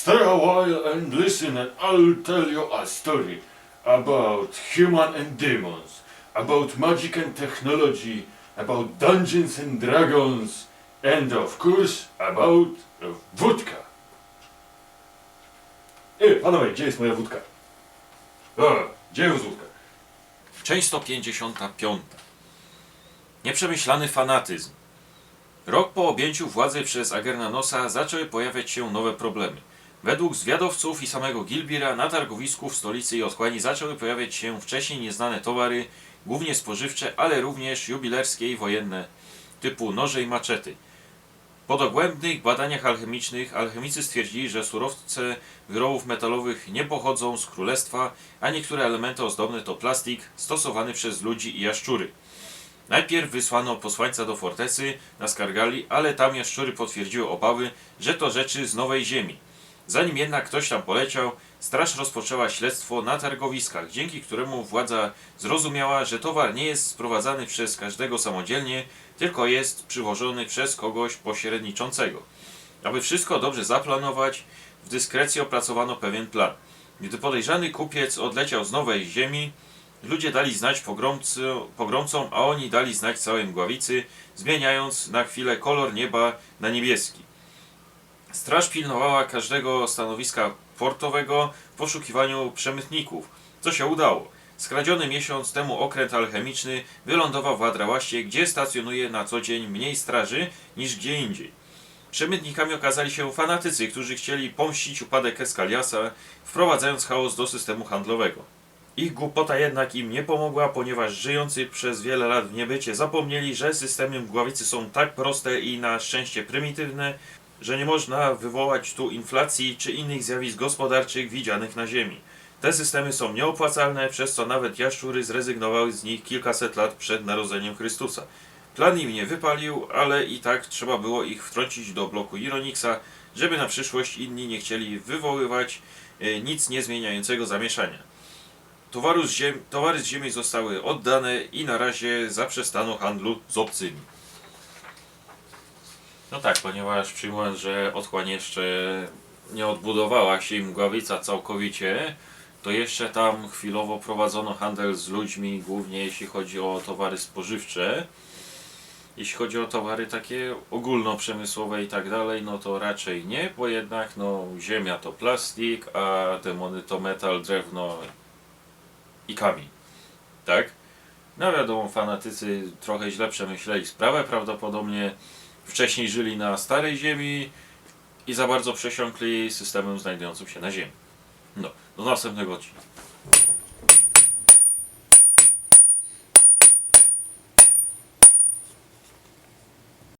Stay a while and listen, and I'll tell you a story about human and demons, about magic and technology, about dungeons and dragons, and of course about wódka. Ej, panowie, gdzie jest moja wódka? O, gdzie jest wódka? Część 155. Nieprzemyślany fanatyzm. Rok po objęciu władzy przez Agernanosa zaczęły pojawiać się nowe problemy. Według zwiadowców i samego Gilbira na targowisku w stolicy i otchłani zaczęły pojawiać się wcześniej nieznane towary, głównie spożywcze, ale również jubilerskie i wojenne, typu noże i maczety. Po dogłębnych badaniach alchemicznych alchemicy stwierdzili, że surowce wyrobów metalowych nie pochodzą z królestwa, a niektóre elementy ozdobne to plastik stosowany przez ludzi i jaszczury. Najpierw wysłano posłańca do fortecy na Skargali, ale tam jaszczury potwierdziły obawy, że to rzeczy z Nowej Ziemi. Zanim jednak ktoś tam poleciał, straż rozpoczęła śledztwo na targowiskach, dzięki któremu władza zrozumiała, że towar nie jest sprowadzany przez każdego samodzielnie, tylko jest przywożony przez kogoś pośredniczącego. Aby wszystko dobrze zaplanować, w dyskrecji opracowano pewien plan. Gdy podejrzany kupiec odleciał z Nowej Ziemi, ludzie dali znać pogromcy, pogromcom, a oni dali znać całej mgławicy, zmieniając na chwilę kolor nieba na niebieski. Straż pilnowała każdego stanowiska portowego w poszukiwaniu przemytników, co się udało. Skradziony miesiąc temu okręt alchemiczny wylądował w Adrałaście, gdzie stacjonuje na co dzień mniej straży niż gdzie indziej. Przemytnikami okazali się fanatycy, którzy chcieli pomścić upadek Eskaliasa, wprowadzając chaos do systemu handlowego. Ich głupota jednak im nie pomogła, ponieważ żyjący przez wiele lat w niebycie zapomnieli, że systemy mgławicy są tak proste i na szczęście prymitywne, że nie można wywołać tu inflacji czy innych zjawisk gospodarczych widzianych na Ziemi. Te systemy są nieopłacalne, przez co nawet jaszczury zrezygnowały z nich kilkaset lat przed narodzeniem Chrystusa. Plan im nie wypalił, ale i tak trzeba było ich wtrącić do bloku Ironixa, żeby na przyszłość inni nie chcieli wywoływać e, nic nie zmieniającego zamieszania. Towaru z ziem, towary z ziemi zostały oddane i na razie zaprzestano handlu z obcymi. No tak, ponieważ przyjmując, że otchłań jeszcze nie odbudowała się i mgławica całkowicie, to jeszcze tam chwilowo prowadzono handel z ludźmi, głównie jeśli chodzi o towary spożywcze. Jeśli chodzi o towary takie ogólnoprzemysłowe i tak dalej, no to raczej nie, bo jednak no, ziemia to plastik, a demony to metal, drewno i kamień. Tak? No wiadomo, fanatycy trochę źle przemyśleli sprawę, prawdopodobnie wcześniej żyli na starej ziemi i za bardzo przesiąkli systemem znajdującym się na ziemi. No, do następnego odcinka.